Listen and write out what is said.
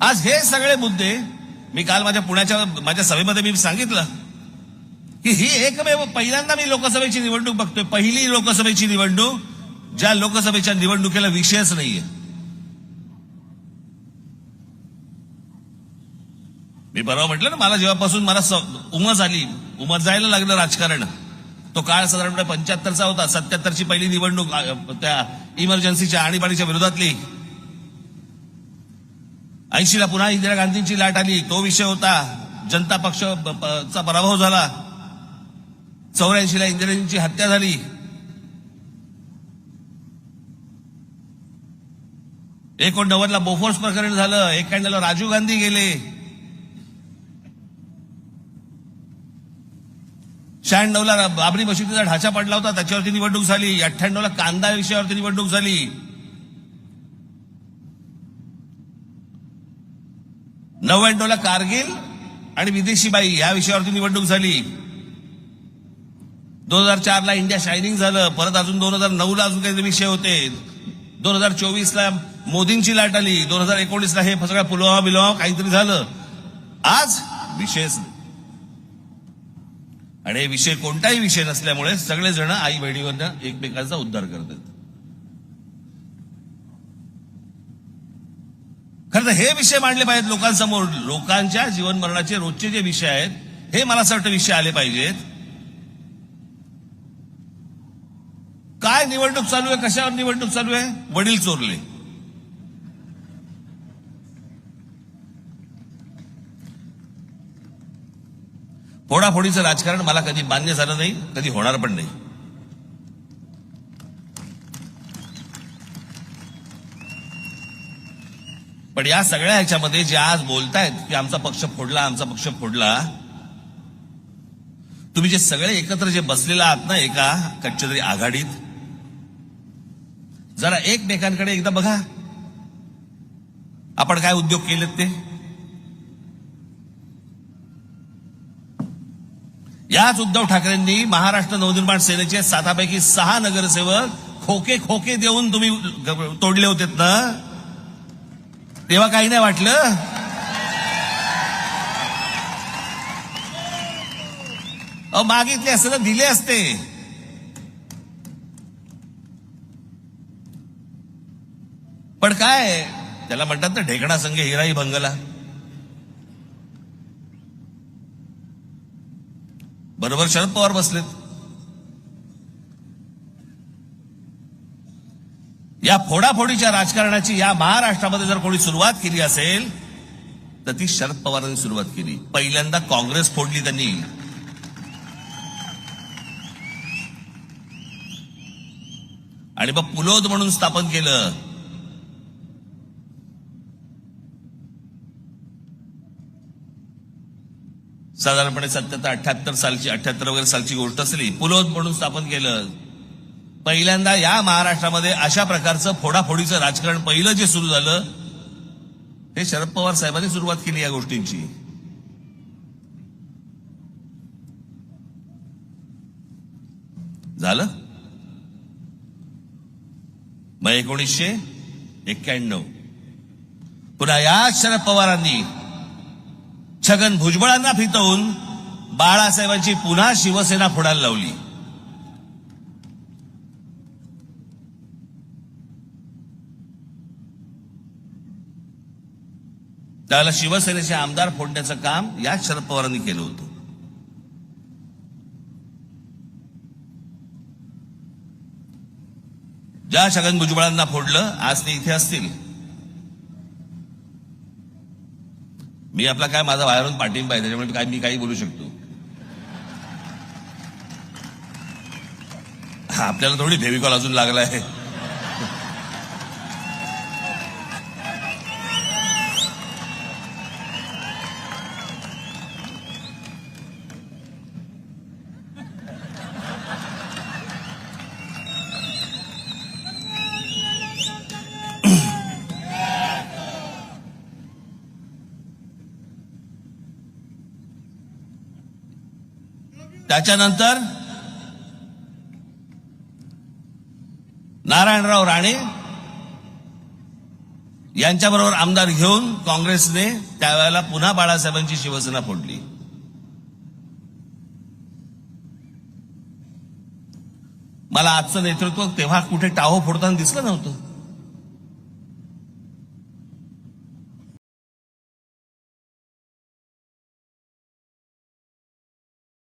आज हे सगळे मुद्दे मी काल माझ्या पुण्याच्या माझ्या सभेमध्ये मी सांगितलं की ही एकमेव पहिल्यांदा मी लोकसभेची निवडणूक बघतोय. पहिली लोकसभेची निवडणूक ज्या लोकसभेच्या निवडणुकीला विषयच नाहीये. मी बरोबर म्हटलं ना मला जेव्हापासून मला उमज आली उमज जायला लागलं राजकारण. तो काळ साधारणपणे पंच्याहत्तरचा होता सत्याहत्तरची पहिली निवडणूक त्या इमर्जन्सीच्या आणीबाणीच्या विरोधातली. ऐंशीला पुन्हा इंदिरा गांधींची लाट आली. तो विषय होता. जनता पक्ष चा पराभव झाला. चौऱ्याऐंशीला इंदिराजींची हत्या झाली. एकोणनव्वदला बोफोर्स प्रकरण झालं. एक्याण्णवला राजीव गांधी गेले. शहाण्णवला बाबरी मशिदीचा ढाचा पडला होता. त्याच्यावरती निवडणूक झाली. अठ्ठ्याण्णवला कांदा विषयावरती निवडणूक झाली. नव्याण्णवला कारगिल आणि विदेशी बाई या विषयावरती निवडणूक झाली. दोन हजार चारला इंडिया शायनिंग झालं. परत अजून दोन हजार नऊला अजून काही विषय होते. दोन हजार चोवीसला मोदींची लाट आली. दोन हजार एकोणीसला हे सगळं पुलवामा बिलवामा काहीतरी झालं. आज विषयच आणि हे विषय कोणताही विषय नसल्यामुळे सगळेजण आई बहिणीवरनं एकमेकांचा उद्धार करतात. खरं तर हे विषय मांडले पाहिजेत लोकांसमोर. लोकांच्या जीवन मरणाचे रोजचे जे विषय आहेत हे मला असं वाटतं विषय आले पाहिजेत. काय निवडणूक चालू आहे? कशावर निवडणूक चालू आहे? वडील चोरले. फोडाफोडीचं राजकारण मला कधी मान्य झालं नाही कधी होणार पण नाही. पण या सगळ्या ह्याच्यामध्ये जे आज बोलतायत की आमचा पक्ष फोडला आमचा पक्ष फोडला तुम्ही जे सगळे एकत्र जे बसलेला आहात ना एका कच्च्या तरी आघाडीत जरा एकमेकांकडे एकदा बघा. आपण काय उद्योग केलेत ते? याच उद्धव ठाकरेंनी महाराष्ट्र नवनिर्माण सेनेचे सातापैकी सहा नगरसेवक खोके खोके देऊन तुम्ही तोडले होतेत ना? तेव्हा काही नाही वाटलं. अ मागितले असते तर दिले असते. पण काय त्याला म्हणतात ना ढेकणा संघ हिराई भंगला. बरोबर शरद पवार बसलेत. या फोडाफोडीच्या राजकारणाची या महाराष्ट्रामध्ये जर कोणी सुरुवात केली असेल तर ती शरद पवारांनी सुरुवात केली. पहिल्यांदा काँग्रेस फोडली त्यांनी. आणि मग पुलोद म्हणून स्थापन केलं. साधारणपणे सत्याहत्तर अठ्याहत्तर सालची अठ्याहत्तर वगैरे सालची गोष्ट असली पुलोद म्हणून स्थापन केलं. पहिल्यांदा या महाराष्ट्रामध्ये अशा प्रकारचं फोडाफोडीचं राजकारण पहिलं जे सुरू झालं हे शरद पवार साहेबांनी सुरुवात केली या गोष्टींची. झालं? मग एकोणीसशे एक्क्याण्णव. पुन्हा या शरद पवारांनी छगन भुजबळांना फितवून बाळासाहेबांची पुन्हा शिवसेना फोडायला लावली. त्याला शिवसेनेचे आमदार फोडण्याचं काम याच शरद पवारांनी केलं होतं. ज्या छगन भुजबळांना फोडलं आज ते इथे असतील. मी आपला काय माझा बाहेरून पाठिंबा आहे त्याच्यामुळे काय मी काही बोलू शकतो. हा, आपल्याला थोडी फेविकॉल अजून लागला आहे त्याच्यानंतर नारायणराव राणे यांच्याबरोबर आमदार घेऊन काँग्रेसने त्यावेळेला पुन्हा बाळासाहेबांची शिवसेना फोडली. मला आजचं नेतृत्व तेव्हा कुठे टाहो फोडताना दिसलं नव्हतं.